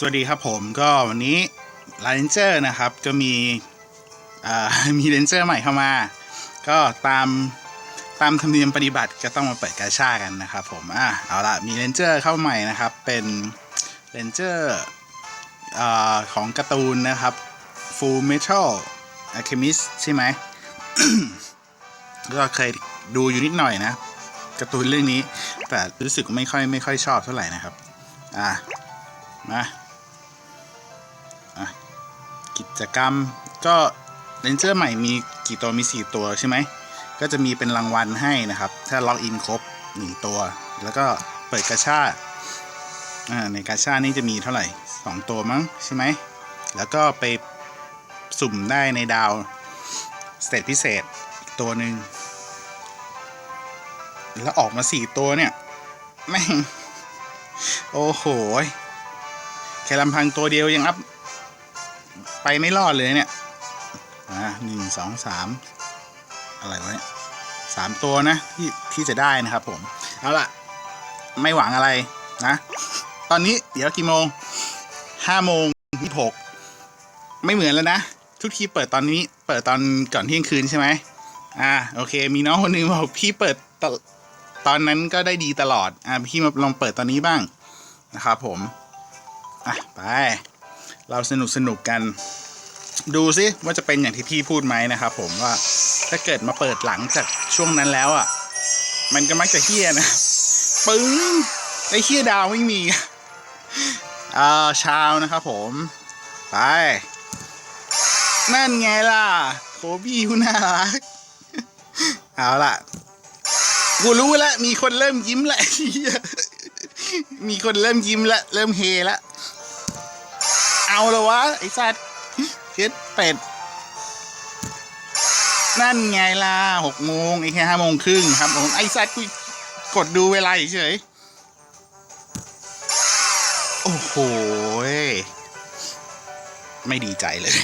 สวัสดีครับผมก็วันนี้ลเรนเจอร์นะครับก็มีมีเรนเจอร์ใหม่เข้ามา ก็ตามตามธรรมเนียมปฏิบัติก็ต้องมาเปิดกาชากันนะครับผมอะเอาละมีเรนเจอร์เข้าใหม่นะครับ เป็นเรนเจอร์ของการ์ตูนนะครับ Full Metal Alchemist ใช่ไหมก็เคยดูอยู่นิดหน่อยนะการ์ตูนเรื่องนี้ แต่รู้สึกไม่ค่อยไม่ค่อยชอบเท่าไหร่นะครับ อะมา กิจกรรม ก็เรนเจอร์ใหม่มีกี่ตัวมี 4 ตัวใช่ไหม ก็จะมีเป็นรางวัลให้นะครับ ถ้าล็อกอินครบ 1 ตัว แล้วก็เปิดกาชาอ่าในกาชานี่จะมีเท่าไหร่ 2 ตัวมั้งใช่ไหม แล้วก็ไปสุ่มได้ในดาวสเตตพิเศษอีกตัวหนึ่งแล้วออกมา4ตัวเนี่ย แม่ง โอ้โห แค่ลำพังตัวเดียวยังอัพ ไปไม่รอดเลยเนี่ยอ่าหนึ่งสองสามอะไรวะเนี่ยสามตัวนะที่ที่จะได้นะครับผม เอาล่ะ ไม่หวังอะไรนะ ตอนนี้เดี๋ยวกี่โมงห้าโมงยี่หกไม่เหมือนแล้วนะ ทุกทีเปิดตอนนี้ เปิดตอนก่อนเที่ยงคืนใช่ไหมอ่าโอเค มีน้องคนหนึงบอกพี่เปิดตตอนนั้นก็ได้ดีตลอด อ่าพี่มาลองเปิดตอนนี้บ้างนะครับผม อะ ไป เราสนุกสนุกกัน ดูซิว่าจะเป็นอย่างที่พี่พูดไหมนะครับผมว่าถ้าเกิดมาเปิดหลังจากช่วงนั้นแล้วอะ มันก็มักจะเฮี้ยนะปึ้งไอ้เฮี้ยดาวไม่มีอ่าชาวนะครับผม ไป นั่นไงล่ะโคบี้ผู้น่ารัก เอาล่ะ กูรู้แล้ว มีคนเริ่มยิ้มแล้วมีคนเริ่มยิ้มแล้ว เริ่มเฮแล้ว เอาละวะไอ้สัตว์เจ็ดเป็ด นั่นไงล่ะหกโมงไอ้แค่ห้าโมงครึ่งครับผมไอ้สัตว์กูกดดูเวลาเฉยโอ้โหไม่ดีใจเลย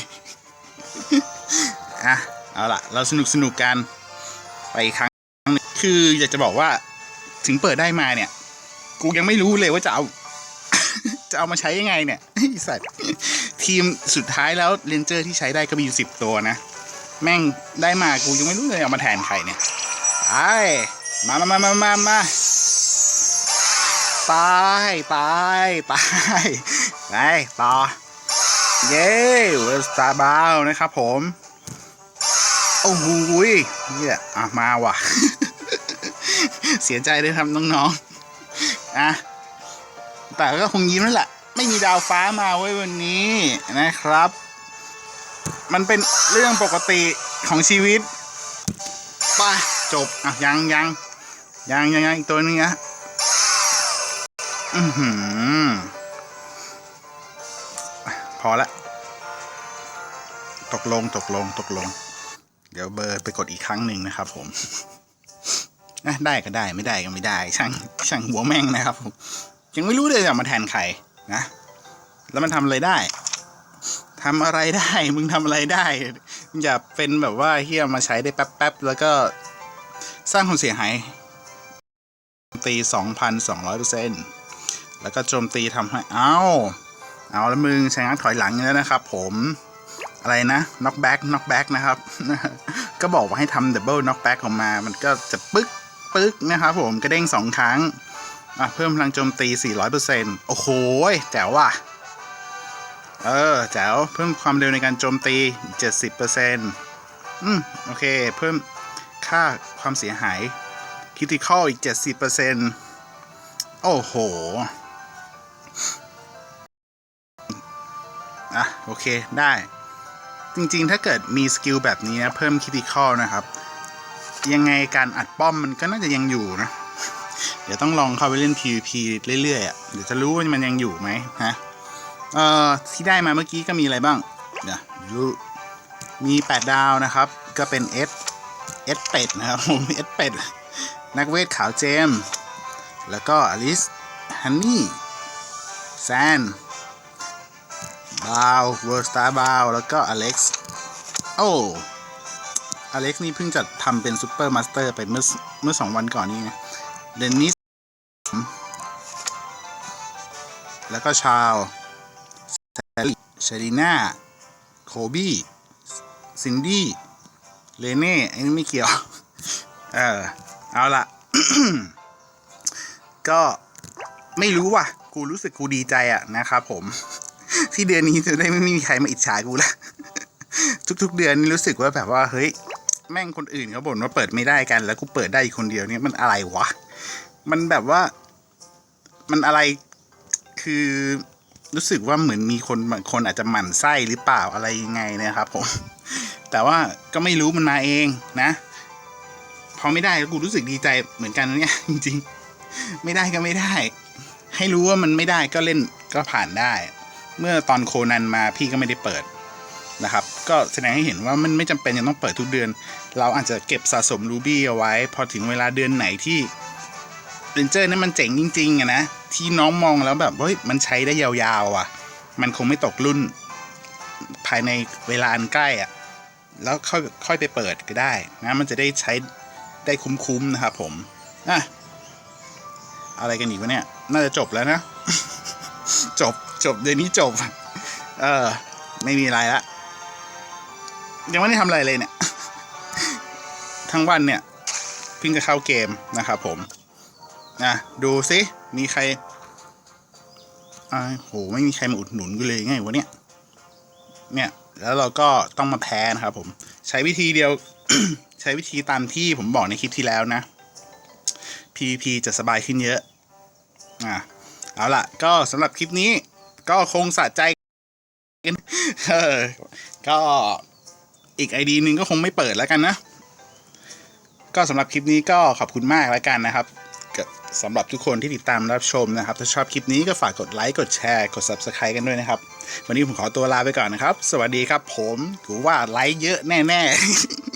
อะเอาล่ะเราสนุกสนุกกันไปครั้งนึงคืออยากจะบอกว่าถึงเปิดได้มาเนี่ย กูยังไม่รู้เลยว่าจะเอา จะเอามาใช้ยังไงเนี่ยสัตว์ทีมสุดท้ายแล้วเรนเจอร์ที่ใช้ได้ก็มีอยู่สิบตัวนะ แม่งได้มากูยังไม่รู้เลยเอามาแทนใครเนี่ยไอ้มามามามามามาตายตายตายไปต่อ เย้เวสตาบาวนะครับผม โอ้โหเนี่ยอะมาว่ะ เสียใจด้วยครับน้องๆอะ แต่ก็คงยิ้มแล้วแหละ ไม่มีดาวฟ้ามาไว้วันนี้นะครับ มันเป็นเรื่องปกติของชีวิตไป่ะจบอะยังยังยังยังยังอีกตัวนึงนะอือหือพอละ ตกลงตกลงตกลง เดี๋ยวเบอร์ไปกดอีกครั้งหนึ่งนะครับผมอะได้ก็ได้ไม่ได้ก็ไม่ได้ ช่างช่างหัวแม่งนะครับผม ยังไม่รู้เลยจะมาแทนใครนะ แล้วมันทำอะไรได้ทำอะไรได้ มึงทำอะไรได้ อย่าเป็นแบบว่าเฮียมาใช้ได้แป๊บๆ แล้วก็สร้างความเสียหายโจมตีสองพันสองร้อยเปอร์เซ็นต์แล้วก็โจมตีทำให้ เอ้า เอาแล้วมึงใช้งานถอยหลังแล้วนะครับผมอะไรนะ knock back knock back นะครับ ก็บอกว่าให้ทำ double knock back ออกมา มันก็จะปึ๊กปึ๊กนะครับผมกระเด้งสองครั้ง อะเพิ่มพลังโจมตี 400%โอ้โหแจ๋วว่ะ เออแจ๋วเพิ่มความเร็วในการโจมตี 70%อืมโอเค เพิ่มค่าความเสียหายค i ิ i c a l อีก 70%โอ้โหอะโอเคได้ จริงๆ ถ้าเกิดมีสกิลแบบนี้นะเพิ่มค i ิ i c a l นะครับ ยังไงการอัดป้อมมันก็น่าจะยังอยู่นะ เดี๋ยวต้องลองเข้าไปเล่น PVP เรื่อยๆอะเดี๋ยวจะรู้ว่ามันยังอยู่ไหมฮะเอ่อที่ได้มาเมื่อกี้ก็มีอะไรบ้างเดี๋ยวดูมี 8 ดาวนะครับ ก็เป็น S S เป็ดนะครับผม S เป็ดนักเวทขาวเจม แล้วก็อลิสฮันนี่แซนบาวเวอร์สตาร์บาวแล้วก็อเล็กซ์โอ้อเล็กซ์นี่เพิ่งจะทำเป็นซูเปอร์มาสเตอร์ไปเมื่อเมื่อสองวันก่อนนี้นะ เดนนิส แล้วก็ชาวเชลีน่า โคบี้ ซินดี้ เลเน่อันนี้ไม่เกี่ยว เออ เอาละก็ไม่รู้ว่ะ กูรู้สึกกูดีใจอะนะครับผม ที่เดือนนี้จะได้ไม่มีใครมาอิจฉากูละ ทุกๆเดือนนี่รู้สึกว่าแบบว่า เฮ้ย แม่งคนอื่นเขาบ่นว่าเปิดไม่ได้กัน แล้วกูเปิดได้อีกคนเดียวเนี่ยมันอะไรวะ มันแบบว่า มันอะไรคือรู้สึกว่าเหมือนมีคนบางคนอาจจะหมั่นไส้หรือเปล่าอะไรยังไงนะครับผม แต่ว่าก็ไม่รู้มันมาเองนะ พอไม่ได้ก็กูรู้สึกดีใจเหมือนกันเนี่ยจริงๆ ไม่ได้ก็ไม่ได้ ให้รู้ว่ามันไม่ได้ก็เล่นก็ผ่านได้ เมื่อตอนโคนันมาพี่ก็ไม่ได้เปิดนะครับ ก็แสดงให้เห็นว่ามันไม่จำเป็นจะต้องเปิดทุกเดือน เราอาจจะเก็บสะสมรูบี้เอาไว้ พอถึงเวลาเดือนไหนที่เรนเจอร์นั้นมันเจ๋งจริงๆอะนะ ที่น้องมองแล้วแบบเฮ้ยมันใช้ได้ยาวๆอะ มันคงไม่ตกรุ่น ภายในเวลาอันใกล้อะ แล้วค่อยค่อยไปเปิดก็ได้นะมันจะได้ใช้ได้คุ้มๆนะครับผมอะอะไรกันอีกวะเนี่ย น่าจะจบแล้วนะ จบจบเดือนนี้จบ เออ ไม่มีอะไรละ ยังไม่ได้ทำอะไรเลยเนี่ย ทั้งวันเนี่ยเพิ่งจะเข้าเกมนะครับผมอะดูซิมีใครอ่าโหไม่มีใครมาอุดหนุนกูเลยไงวะเนี่ย เนี่ย แล้วเราก็ต้องมาแพ้นะครับผม ใช้วิธีเดียว ใช้วิธีตามที่ผมบอกในคลิปที่แล้วนะ PVP จะสบายขึ้นเยอะ อะเอาล่ะ ก็สำหรับคลิปนี้ ก็คงสะใจกันเออ ก็ อีกไอดีนึงก็คงไม่เปิดแล้วกันนะ ก็สำหรับคลิปนี้ก็ขอบคุณมากแล้วกันนะครับสำหรับทุกคนที่ติดตามรับชมนะครับ ถ้าชอบคลิปนี้ก็ฝากกดไลค์กดแชร์กด Subscribe กันด้วยนะครับ วันนี้ผมขอตัวลาไปก่อนนะครับ สวัสดีครับผมถือว่าไลค์เยอะแน่ ๆ